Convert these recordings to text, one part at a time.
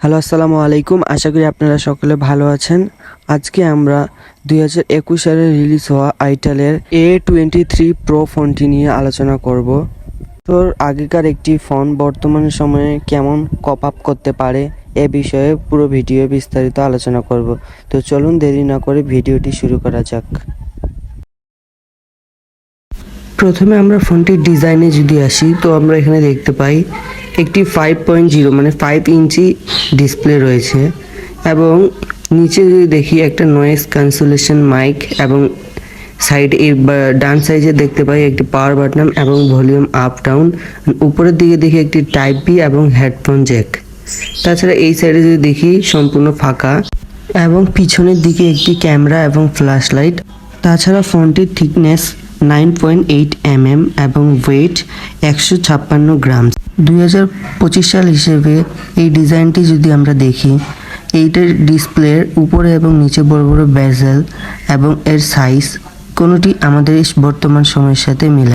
Hello, আসসালামু আলাইকুম। আশা করি আপনারা সকলে ভালো আছেন। আজকে আমরা দুই হাজার একুশ সালে রিলিজ হওয়া আইটেলের এ টোয়েন্টি থ্রি প্রো ফোনটি নিয়ে আলোচনা করব। তোর আগেকার একটি ফোন বর্তমান সময়ে কেমন কপ আপ করতে পারে এ বিষয়ে পুরো ভিডিও বিস্তারিত আলোচনা করব। তো চলুন দেরি না করে ভিডিওটি শুরু করা যাক। প্রথমে আমরা ফোনটির ডিজাইনে যদি আসি, তো আমরা এখানে দেখতে পাই একটি ফাইভ পয়েন্ট জিরো মানে ফাইভ ইঞ্চি ডিসপ্লে রয়েছে এবং নিচে যদি দেখি একটা নয়েজ ক্যান্সেলেশন মাইক এবং সাইড বা- ডান সাইডে দেখতে পাই একটি পাওয়ার বাটন এবং ভলিউম আপ ডাউন উপরের দিকে দেখি একটি টাইপ বি এবং হেডফোন জ্যাক তাছাড়া এই সাইডে যদি দেখি সম্পূর্ণ ফাঁকা এবং পিছনের দিকে একটি ক্যামেরা এবং ফ্ল্যাশ লাইট তাছাড়া ফোনটির thickness nine point eight M M এবং ওয়েট একশো ছাপ্পান্ন গ্রাম দুই হাজার পঁচিশ সাল হিসেবে এই ডিজাইনটি যদি আমরা দেখি, এইটার ডিসপ্লের উপরে এবং নিচে বড় বড় বেজেল এবং এর সাইজ কোনোটি আমাদের বর্তমান সময়ের সাথে মিলে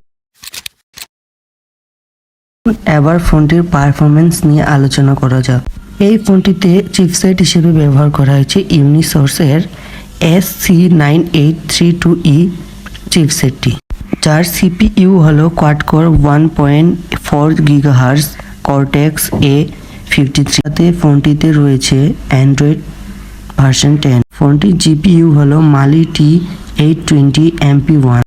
এবার ফোনটির পারফরমেন্স নিয়ে আলোচনা করা যাক। এই ফোনটিতে চিপসেট হিসেবে ব্যবহার করা হয়েছে ইউনিসোর্সের S C nine eight three two E চিপসেটটি, যার সিপিইউ হলো quad core one point four gigahertz Cortex A fifty থ্রিতে ফোনটিতে রয়েছে অ্যান্ড্রয়েড ভার্সন টেন। ফোনটির জিপিইউ হলো Mali T eight twenty MP one.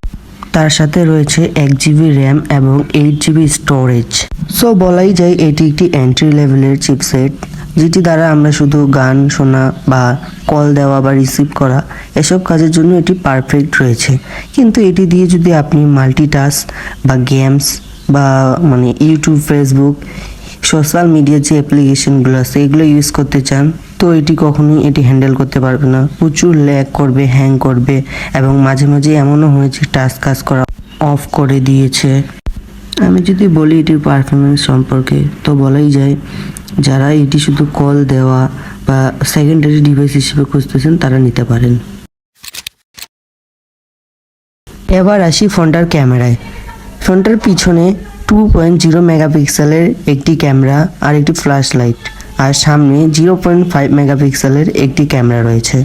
তার সাথে রয়েছে এক জিবি র্যাম এবং এইট জিবি স্টোরেজ। সো বলাই যায় এটি একটি এন্ট্রি লেভেলের চিপসেট যেটি দ্বারা আমরা শুধু গান শোনা বা কল দেওয়া বা রিসিভ করা, এসব কাজের জন্য এটি পারফেক্ট রয়েছে। কিন্তু এটি দিয়ে যদি আপনি মাল্টিটাস্ক বা গেমস বা মানে ইউটিউব ফেসবুক সোশ্যাল মিডিয়ার যে অ্যাপ্লিকেশনগুলো আছে, এগুলো ইউজ করতে চান, তো এটি কখনোই এটি হ্যান্ডেল করতে পারবে না। প্রচুর ল্যাগ করবে হ্যাং করবে এবং মাঝে মাঝে এমনও হয়েছে টাস্ক কাজ করা অফ করে দিয়েছে। আমি যদি বলি এটির পারফরমেন্স সম্পর্কে, তো বলাই যায়, যারা এটি শুধু কল দেওয়া বা সেকেন্ডারি ডিভাইস হিসেবে খুঁজতেছেন, তারা নিতে পারেন। এবার আসি ফোনটার ক্যামেরায় ফোনটার পিছনে টু পয়েন্ট জিরো মেগাপিক্সেলের একটি ক্যামেরা আর একটি ফ্ল্যাশ লাইট আর সামনে জিরো পয়েন্ট ফাইভ মেগাপিক্সেলের একটি ক্যামেরা রয়েছে।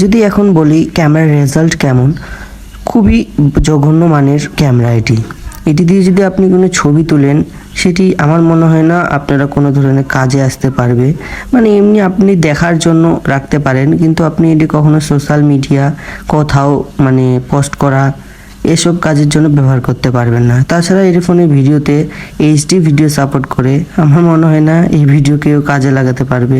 যদি এখন বলি ক্যামেরার রেজাল্ট কেমন, খুবই জঘন্য মানের ক্যামেরা এটি। এটি দিয়ে যদি আপনি কোনো ছবি তুলেন, সেটি আমার মনে হয় না আপনারা কোনো ধরনের কাজে আসতে পারবে। মানে এমনি আপনি দেখার জন্য রাখতে পারেন, কিন্তু আপনি এটি কখনো সোশ্যাল মিডিয়া কোথাও মানে পোস্ট করা এসব কাজের জন্য ব্যবহার করতে পারবেন না। তাছাড়া এই ফোনে ভিডিওতে এইচডি ভিডিও সাপোর্ট করে আমার মনে হয় না এই ভিডিও কেউ কাজে লাগাতে পারবে।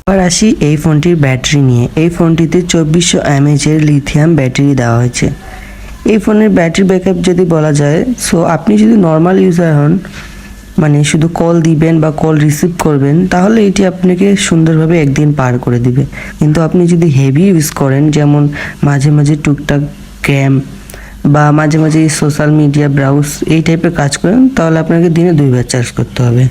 এবার আসি এই ফোনটির ব্যাটারি নিয়ে। এই ফোনটিতে চব্বিশশো এমএচ এর লিথিয়াম ব্যাটারি দেওয়া হয়েছে। এই ফোনের ব্যাটারি ব্যাকআপ যদি বলা যায় সো আপনি যদি নর্মাল ইউজার হন মানে শুধু কল দিবেন বা কল রিসিভ করবেন, তাহলে এটি আপনাকে সুন্দরভাবে একদিন পার করে দিবে। কিন্তু আপনি যদি হেভি ইউজ করেন, যেমন মাঝে মাঝে টুকটাক গেম বা মাঝে মাঝে সোশ্যাল মিডিয়া ব্রাউজ এই টাইপের কাজ করেন, তাহলে আপনাকে দিনে দুইবার চার্জ করতে হবে।